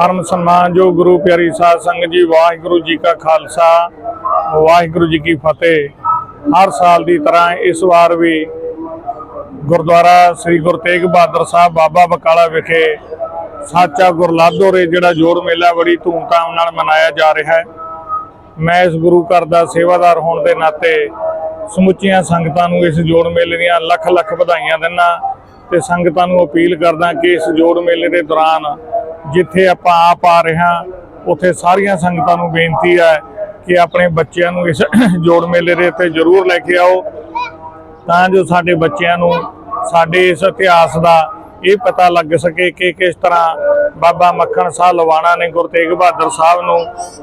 ਪਰਮ ਸਨਮਾਨਯੋਗ ਗੁਰੂ ਪਿਆਰੀ ਸਾਧ ਸੰਗਤ ਜੀ, ਵਾਹਿਗੁਰੂ ਜੀ ਕਾ ਖਾਲਸਾ, ਵਾਹਿਗੁਰੂ ਜੀ ਕੀ ਫਤਿਹ। ਹਰ ਸਾਲ ਦੀ ਤਰ੍ਹਾਂ ਇਸ ਵਾਰ ਵੀ ਗੁਰਦੁਆਰਾ ਸ੍ਰੀ ਗੁਰੂ ਤੇਗ ਬਹਾਦਰ ਸਾਹਿਬ ਬਾਬਾ ਬਕਾਲਾ ਵਿਖੇ ਸਾਚਾ ਗੁਰਲਾਦੋਰੇ ਜਿਹੜਾ ਜੋੜ ਮੇਲਾ ਬੜੀ ਧੂਮਧਾਮ ਨਾਲ ਮਨਾਇਆ ਜਾ ਰਿਹਾ ਹੈ। ਮੈਂ ਇਸ ਗੁਰੂ ਘਰ ਦਾ ਸੇਵਾਦਾਰ ਹੋਣ ਦੇ ਨਾਤੇ ਸਮੁੱਚੀਆਂ ਸੰਗਤਾਂ ਨੂੰ ਇਸ ਜੋੜ ਮੇਲੇ ਦੀਆਂ ਲੱਖ ਲੱਖ ਵਧਾਈਆਂ ਦਿੰਦਾ ਤੇ ਸੰਗਤਾਂ ਨੂੰ ਅਪੀਲ ਕਰਦਾ ਕਿ ਇਸ ਜੋੜ ਮੇਲੇ ਦੇ ਦੌਰਾਨ ਜਿੱਥੇ ਆਪਾਂ ਆਪ ਆ ਰਹੇ ਹਾਂ, ਉੱਥੇ ਸਾਰੀਆਂ ਸੰਗਤਾਂ ਨੂੰ ਬੇਨਤੀ ਹੈ ਕਿ ਆਪਣੇ ਬੱਚਿਆਂ ਨੂੰ ਇਸ ਜੋੜ ਮੇਲੇ ਦੇ ਉੱਤੇ ਜ਼ਰੂਰ ਲੈ ਕੇ ਆਓ। ਤਾਂ ਜੋ ਸਾਡੇ ਬੱਚਿਆਂ ਨੂੰ ਸਾਡੇ ਇਸ ਇਤਿਹਾਸ ਦਾ ਇਹ ਪਤਾ ਲੱਗ ਸਕੇ ਕਿ ਕਿਸ ਤਰ੍ਹਾਂ ਬਾਬਾ ਮੱਖਣ ਸਾਹਿਬ ਲਵਾਣਾ ਨੇ ਗੁਰੂ ਤੇਗ ਬਹਾਦਰ ਸਾਹਿਬ ਨੂੰ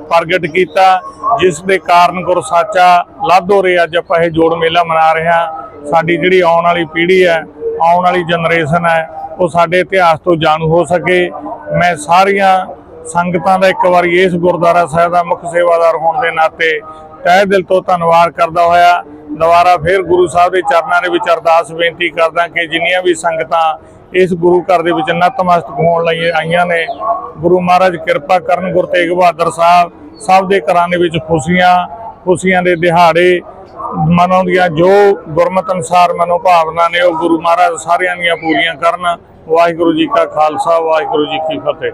ਪ੍ਰਗਟ ਕੀਤਾ, ਜਿਸ ਦੇ ਕਾਰਨ ਗੁਰ ਸਾਚਾ ਲਾਧੋ ਰੇ ਅੱਜ ਆਪਾਂ ਇਹ ਜੋੜ ਮੇਲਾ ਮਨਾ ਰਹੇ ਹਾਂ। ਸਾਡੀ ਜਿਹੜੀ ਆਉਣ ਵਾਲੀ ਪੀੜ੍ਹੀ ਹੈ, ਆਉਣ ਵਾਲੀ ਜਨਰੇਸ਼ਨ ਹੈ, ਉਹ ਸਾਡੇ ਇਤਿਹਾਸ ਤੋਂ ਜਾਣੂ ਹੋ ਸਕੇ। ਮੈਂ ਸਾਰੀਆਂ ਸੰਗਤਾਂ ਦਾ ਇੱਕ ਵਾਰੀ ਇਸ ਗੁਰਦੁਆਰਾ ਸਾਹਿਬ ਦਾ ਮੁੱਖ ਸੇਵਾਦਾਰ ਹੋਣ ਦੇ ਨਾਤੇ ਤਹਿ ਦਿਲ ਤੋਂ ਧੰਨਵਾਦ ਕਰਦਾ ਹੋਇਆ। ਦੁਬਾਰਾ ਫਿਰ ਗੁਰੂ ਸਾਹਿਬ ਦੇ ਚਰਨਾਂ ਦੇ ਵਿੱਚ ਅਰਦਾਸ ਬੇਨਤੀ ਕਰਦਾ ਕਿ ਜਿੰਨੀਆਂ ਵੀ ਸੰਗਤਾਂ ਇਸ ਗੁਰੂ ਘਰ ਦੇ ਵਿੱਚ ਨਤਮਸਤਕ ਹੋਣ ਲਈ ਆਈਆਂ ਨੇ, ਗੁਰੂ ਮਹਾਰਾਜ ਕਿਰਪਾ ਕਰਨ ਗੁਰੂ ਤੇਗ ਬਹਾਦਰ ਸਾਹਿਬ ਸਭ ਦੇ ਘਰਾਂ ਦੇ ਵਿੱਚ ਖੁਸ਼ੀਆਂ ਖੁਸ਼ੀਆਂ ਦੇ ਦਿਹਾੜੇ ਮਨਾਉਂਦੀਆਂ, ਜੋ ਗੁਰਮਤਿ ਅਨੁਸਾਰ ਮਨੋਭਾਵਨਾ ਨੇ ਉਹ ਗੁਰੂ ਮਹਾਰਾਜ ਸਾਰਿਆਂ ਦੀਆਂ ਪੂਰੀਆਂ ਕਰਨ। ਵਾਹਿਗੁਰੂ ਜੀ ਕਾ ਖਾਲਸਾ, ਵਾਹਿਗੁਰੂ ਜੀ ਕੀ ਫਤਿਹ।